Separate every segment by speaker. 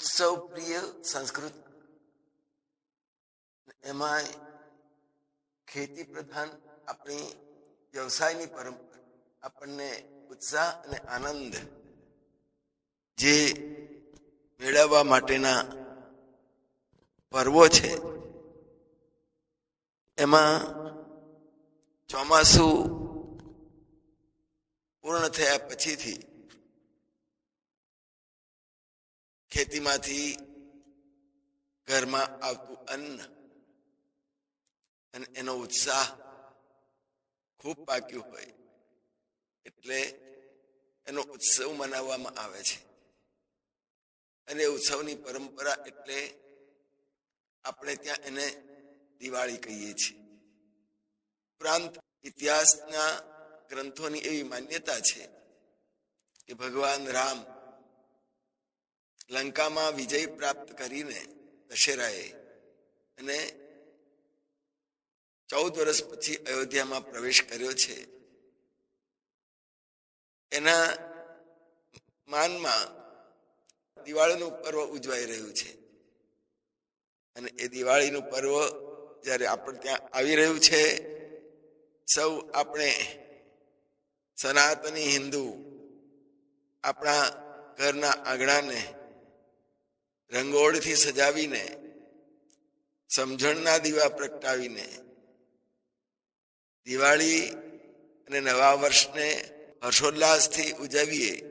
Speaker 1: ઉત્સવ પ્રિય સંસ્કૃત. એમાં ખેતી પ્રધાન આપણી વ્યવસાયની પરંપરા આપણને ઉત્સાહ અને આનંદ જે મેળવવા માટેના પર્વો છે. એમાં ચોમાસું પૂર્ણ થયા પછીથી ખેતીમાંથી ઘરમાં આવતું અન્ન અને એનો ઉત્સાહ ખૂબ પાક્યું હોય, એટલે એનો ઉત્સવ મનાવવામાં આવે છે. અને ઉત્સવની પરંપરા એટલે આપણે ત્યાં એને દિવાળી કહીએ છીએ. ઉપરાંત ઇતિહાસના ગ્રંથોની એવી માન્યતા છે કે ભગવાન રામ લંકામાં વિજય પ્રાપ્ત કરીને દશેરાએ અને ચૌદ વર્ષ પછી અયોધ્યામાં પ્રવેશ કર્યો છે. એના માનમાં દિવાળીનું પર્વ ઉજવાઈ રહ્યું છે. અને એ દિવાળીનું પર્વ જ્યારે આપણે ત્યાં આવી રહ્યું છે, સૌ આપણે સનાતની હિન્દુ આપણા ઘરના આંગણાને રંગોળીથી સજાવીને, સમજણના દીવા પ્રગટાવીને, દિવાળી અને નવા વર્ષને હર્ષોલ્લાસથી ઉજવીએ.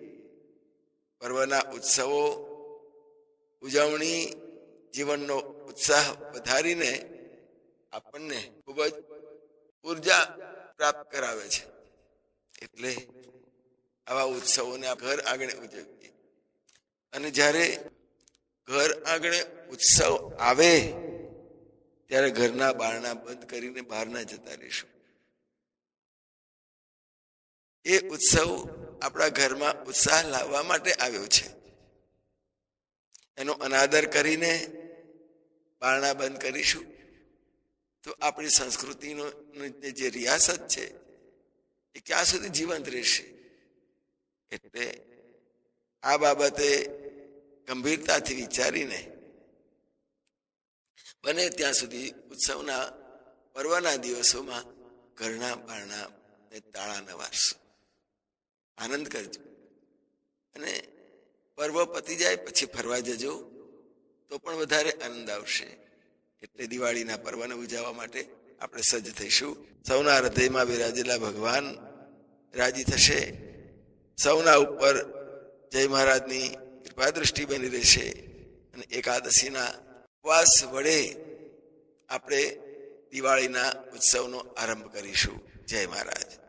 Speaker 1: પર્વના ઉત્સવો, ઉજવણી, જીવનનો ઉત્સાહ વધારીને આપણને ખૂબ જ ઊર્જા પ્રાપ્ત કરાવે છે. એટલે આવા ઉત્સવોને ઘર આગળ ઉજવીએ. અને જ્યારે ઘર આંગણે ઉત્સવ આવે, ત્યારે ઘરના બારણા બંધ કરીને બહારના જતા રહીશું. એ ઉત્સવ આપણા ઘરમાં ઉત્સાહ લાવવા માટે આવ્યો છે. એનો અનાદર કરીને બારણા બંધ કરીશું. તો આપણી સંસ્કૃતિનો જે રિયાસત છે, એ ક્યાં સુધી જીવંત રહેશે? એટલે આ બાબતે ગંભીરતાથી વિચારીને બને ત્યાં સુધી ઉત્સવના પર્વના દિવસોમાં ઘરના બારણા ને તાળા નવારશો. આનંદ કરજો. અને પર્વ પતી જાય પછી ફરવા જજો, તો પણ વધારે આનંદ આવશે. એટલે દિવાળીના પર્વને ઉજવવા માટે આપણે સજ્જ થઈશું. સૌના હૃદયમાં બિરાજેલા ભગવાન રાજી થશે. સૌના ઉપર જય મહારાજની કૃપા બની રહેશે અને એકાદશીના ઉપવાસ વડે આપણે દિવાળીના ઉત્સવનો આરંભ કરીશું. જય મહારાજ.